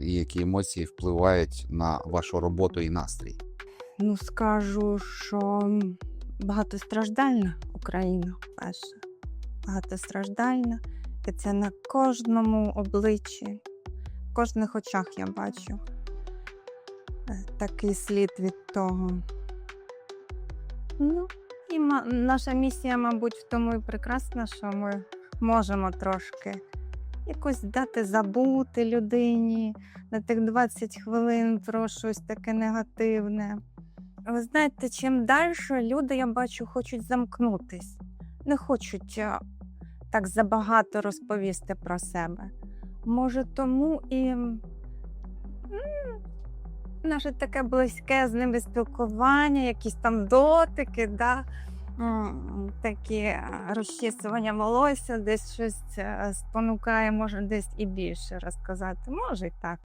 і які емоції впливають на вашу роботу і настрій? Ну, скажу, що багатостраждальна Україна перше. Багатостраждальна. І це на кожному обличчі, в кожних очах я бачу е, такий слід від того. Ну, і наша місія, мабуть, в тому і прекрасна, що ми можемо трошки якось дати забути людині на тих 20 хвилин про щось таке негативне. Ви знаєте, чим далі люди, я бачу, хочуть замкнутись, не хочуть так забагато розповісти про себе. Може, тому і наше таке близьке з ними спілкування, якісь там дотики, да? Такі розчісування волосся, десь щось е, спонукає, може, десь і більше розказати. Може, і так.